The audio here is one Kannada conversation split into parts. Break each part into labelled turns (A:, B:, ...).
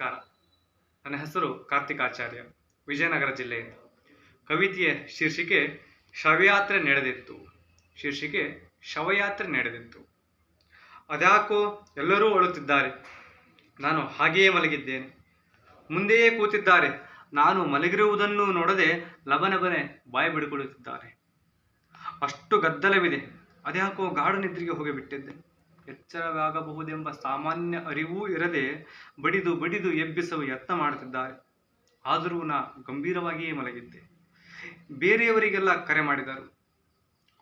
A: ನಮಸ್ಕಾರ. ನನ್ನ ಹೆಸರು ಕಾರ್ತಿಕಾಚಾರ್ಯ ವಿಜಯನಗರ ಜಿಲ್ಲೆಯಿಂದ. ಕವಿತೆಯ ಶೀರ್ಷಿಕೆ, ಶವಯಾತ್ರೆ ನಡೆದಿತ್ತು. ಶೀರ್ಷಿಕೆ, ಶವಯಾತ್ರೆ ನಡೆದಿತ್ತು. ಅದ್ಯಾಕೋ ಎಲ್ಲರೂ ಅಳುತ್ತಿದ್ದಾರೆ ನಾನು ಹಾಗೆಯೇ ಮಲಗಿದ್ದೇನೆ. ಮುಂದೆಯೇ ಕೂತಿದ್ದಾರೆ. ನಾನು ಮಲಗಿರುವುದನ್ನು ನೋಡದೆ ಲಬನಬನೆ ಬಾಯಿ ಬಿಡಿಕೊಳ್ಳುತ್ತಿದ್ದಾರೆ ಅಷ್ಟು ಗದ್ದಲವಿದೆ. ಅದ್ಯಾಕೋ ಗಾಢ ನಿದ್ರೆಗೆ ಹೋಗಿಬಿಟ್ಟಿದ್ದೆ. ಎಚ್ಚರವಾಗಬಹುದೆಂಬ ಸಾಮಾನ್ಯ ಅರಿವೂ ಇರದೆ ಬಡಿದು ಬಡಿದು ಎಬ್ಬಿಸಲು ಯತ್ನ ಮಾಡುತ್ತಿದ್ದಾರೆ. ಆದರೂ ನಾ ಗಂಭೀರವಾಗಿಯೇ ಮಲಗಿದ್ದೆ. ಬೇರೆಯವರಿಗೆಲ್ಲ ಕರೆ ಮಾಡಿದರು.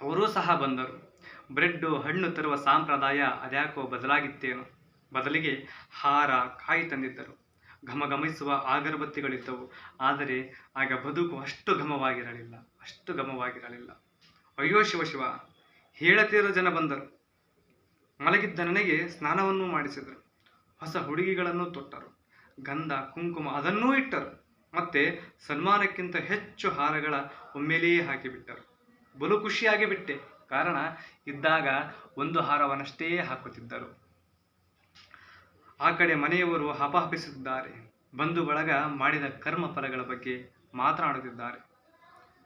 A: ಅವರೂ ಸಹ ಬಂದರು. ಬ್ರೆಡ್ಡು, ಹಣ್ಣು ತರುವ ಸಂಪ್ರದಾಯ ಅದ್ಯಾಕೋ ಬದಲಾಗಿತ್ತೇನು. ಬದಲಿಗೆ ಹಾರ, ಕಾಯಿ ತಂದಿದ್ದರು. ಘಮಘಮಿಸುವ ಆಗರಬತ್ತಿಗಳಿದ್ದವು. ಆದರೆ ಆಗ ಬದುಕು ಅಷ್ಟು ಘಮವಾಗಿರಲಿಲ್ಲ. ಅಷ್ಟು ಘಮವಾಗಿರಲಿಲ್ಲ. ಅಯ್ಯೋ ಶಿವ ಶಿವ, ಹೇಳತಿರೋ ಜನ ಬಂದರು. ಮಲಗಿದ್ದ ನನಗೆ ಸ್ನಾನವನ್ನು ಮಾಡಿಸಿದರು. ಹೊಸ ಹುಡುಗಿಗಳನ್ನು ತೊಟ್ಟರು. ಗಂಧ, ಕುಂಕುಮ ಅದನ್ನೂ ಇಟ್ಟರು. ಮತ್ತೆ ಸನ್ಮಾನಕ್ಕಿಂತ ಹೆಚ್ಚು ಹಾರಗಳ ಒಮ್ಮೆಲೆಯೇ ಹಾಕಿಬಿಟ್ಟರು. ಬಲು ಖುಷಿಯಾಗಿ ಬಿಟ್ಟೆ. ಕಾರಣ, ಇದ್ದಾಗ ಒಂದು ಹಾರವನ್ನಷ್ಟೇ ಹಾಕುತ್ತಿದ್ದರು. ಆ ಕಡೆ ಮನೆಯವರು ಹಪಹಪಿಸುತ್ತಿದ್ದಾರೆ ಬಂಧು ಬಳಗ ಮಾಡಿದ ಕರ್ಮ ಫಲಗಳ ಬಗ್ಗೆ ಮಾತನಾಡುತ್ತಿದ್ದಾರೆ.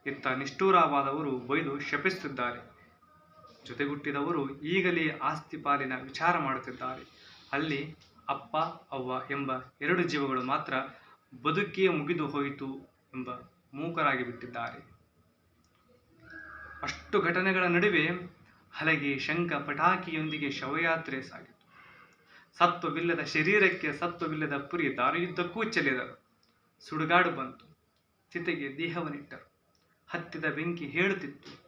A: ಇತ್ತ ನಿಷ್ಠೂರವಾದವರು ಬೈದು ಶಪಿಸುತ್ತಿದ್ದಾರೆ. ಜೊತೆಗುಟ್ಟಿದವರು ಈಗಲೇ ಆಸ್ತಿ ಪಾಲಿನ ವಿಚಾರ ಮಾಡುತ್ತಿದ್ದಾರೆ. ಅಲ್ಲಿ ಅಪ್ಪ, ಅವ್ವ ಎಂಬ ಎರಡು ಜೀವಗಳು ಮಾತ್ರ ಬದುಕೇ ಮುಗಿದು ಹೋಯಿತು ಎಂಬ ಮೂಕರಾಗಿ ಬಿಟ್ಟಿದ್ದಾರೆ. ಅಷ್ಟು ಘಟನೆಗಳ ನಡುವೆ ಹಲಗೆ ಶಂಖ ಪಟಾಕಿಯೊಂದಿಗೆ ಶವಯಾತ್ರೆ ಸಾಗಿತು. ಸತ್ವವಿಲ್ಲದ ಶರೀರಕ್ಕೆ ಸತ್ವವಿಲ್ಲದ ಪುರಿ ದಾರಿಯುದ್ದಕ್ಕೂ ಚೆಲ್ಲಿದರು. ಸುಡುಗಾಡು ಬಂತು. ಚಿತೆಗೆ ದೇಹವನ್ನಿಟ್ಟರು. ಹತ್ತಿದ ಬೆಂಕಿ ಹೇಳುತ್ತಿತ್ತು.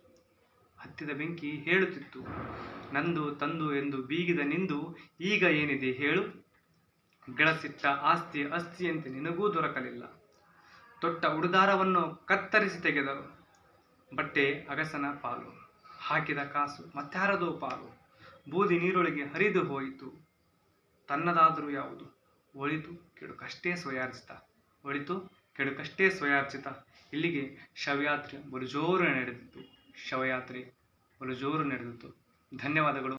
A: ಹತ್ತಿದ ಬೆಂಕಿ ಹೇಳುತ್ತಿತ್ತು. ನಂದು, ತಂದು ಎಂದು ಬೀಗಿದ ನಿಂದು ಈಗ ಏನಿದೆ ಹೇಳು. ಗೆಳಸಿಟ್ಟ ಆಸ್ತಿ ಅಸ್ತಿಯಂತೆ ನಿನಗೂ ದೊರಕಲಿಲ್ಲ. ತೊಟ್ಟ ಉಡುದಾರವನ್ನು ಕತ್ತರಿಸಿ ತೆಗೆದರು ಬಟ್ಟೆ ಅಗಸನ ಪಾಲು, ಹಾಕಿದ ಕಾಸು ಮತ್ತಾರದೋ ಪಾಲು, ಬೂದಿ ನೀರೊಳಗೆ ಹರಿದು ಹೋಯಿತು. ತನ್ನದಾದರೂ ಯಾವುದು? ಒಳಿತು ಕೆಡುಕಷ್ಟೇ ಸ್ವಯಾರ್ಜಿತ. ಒಳಿತು ಕೆಡುಕಷ್ಟೇ ಸ್ವಯಾರ್ಜಿತ. ಇಲ್ಲಿಗೆ ಶವಯಾತ್ರೆ ಬರುಜೋರು ನಡೆದಿತ್ತು ಶವಯಾತ್ರೆ ಬಲುಜೋರು ನಡೆದಿತ್ತು ಧನ್ಯವಾದಗಳು.